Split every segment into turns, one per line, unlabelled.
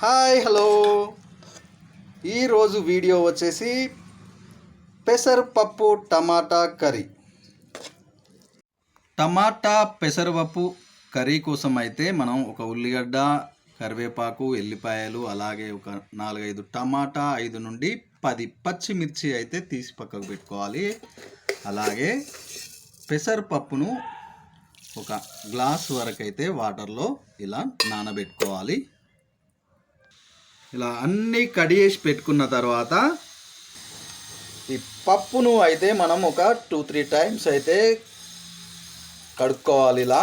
Hi hello. ఈరోజు video వచ్చేసి పెసరపప్పు టమాటా కర్రీ. టమాటా పెసరపప్పు కర్రీ కోసం అయితే మనం ఒక ఉల్లిగడ్డ కరివేపాకు ఎల్లిపాయలు అలాగే ఒక నాలుగైదు టమాటా ఐదు నుండి పది పచ్చిమిర్చి అయితే తీసి పక్కకు పెట్టుకోవాలి. అలాగే పెసరపప్పును ఒక గ్లాస్ వరకు అయితే వాటర్లో ఇలా నానబెట్టుకోవాలి. ఇలా అన్నీ కడిగేసి పెట్టుకున్న తర్వాత ఈ పప్పును అయితే మనం ఒక టూ త్రీ టైమ్స్ అయితే కడుక్కోవాలి ఇలా.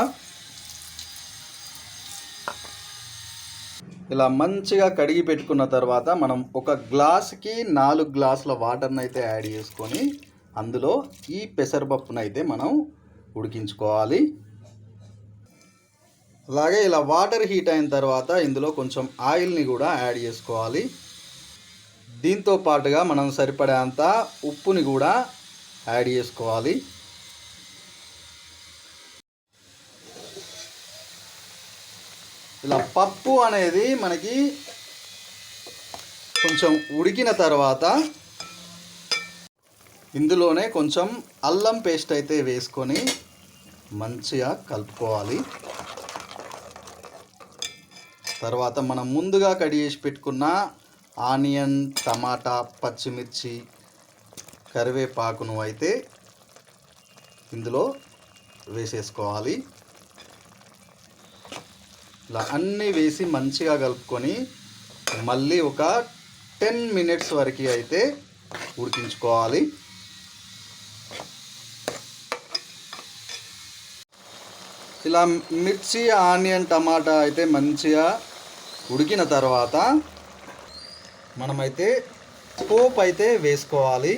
ఇలా మంచిగా కడిగి పెట్టుకున్న తర్వాత మనం ఒక గ్లాస్కి నాలుగు గ్లాసుల వాటర్ని అయితే యాడ్ చేసుకొని అందులో ఈ పెసరపప్పును అయితే మనం ఉడికించుకోవాలి. అలాగే ఇలా వాటర్ హీట్ అయిన తర్వాత ఇందులో కొంచెం ఆయిల్ని కూడా యాడ్ చేసుకోవాలి. దీంతో పాటుగా మనం సరిపడేంత ఉప్పుని కూడా యాడ్ చేసుకోవాలి. ఇలా పప్పు అనేది మనకి కొంచెం ఉడికిన తర్వాత ఇందులోనే కొంచెం అల్లం పేస్ట్ అయితే వేసుకొని మంచిగా కలుపుకోవాలి. తర్వాత మనం ముందుగా కడి చేసి పెట్టుకున్న ఆనియన్ టమాటా పచ్చిమిర్చి కరివేపాకును అయితే ఇందులో వేసేసుకోవాలి. ఇలా అన్నీ వేసి మంచిగా కలుపుకొని మళ్ళీ ఒక టెన్ మినిట్స్ వరకు అయితే ఉడికించుకోవాలి. ఇలా మిర్చి ఆనియన్ టమాటా అయితే మంచిగా ఉడికిన తర్వాత మనమైతే పోప్ అయితే వేసుకోవాలి.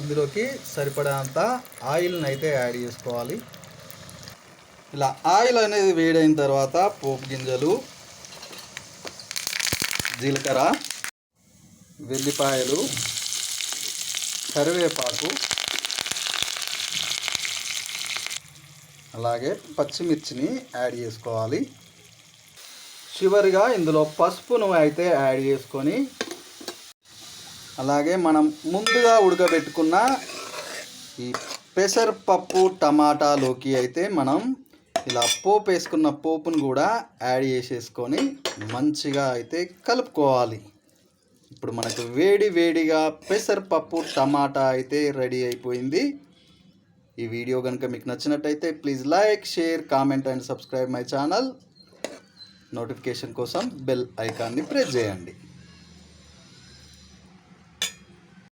ఇందులోకి సరిపడేంత ఆయిల్ని అయితే యాడ్ చేసుకోవాలి. ఇలా ఆయిల్ అనేది వేడైన తర్వాత పోపు గింజలు జీలకర్ర వెల్లిపాయలు కరివేపాకు అలాగే పచ్చిమిర్చిని యాడ్ చేసుకోవాలి. చివరిగా ఇందులో పసుపును అయితే యాడ్ చేసుకొని అలాగే మనం ముందుగా ఉడకబెట్టుకున్న ఈ పెసరపప్పు టమాటాలోకి అయితే మనం ఇలా పోపు వేసుకున్న పోపును కూడా యాడ్ చేసేసుకొని మంచిగా అయితే కలుపుకోవాలి. ఇప్పుడు మనకు వేడి వేడిగా పెసరపప్పు టమాటా అయితే రెడీ అయిపోయింది. ఈ వీడియో కనుక మీకు నచ్చినట్టయితే please like share comment and subscribe my channel. Notification కోసం బెల్ ఐకాన్ని ప్రెస్ చేయండి.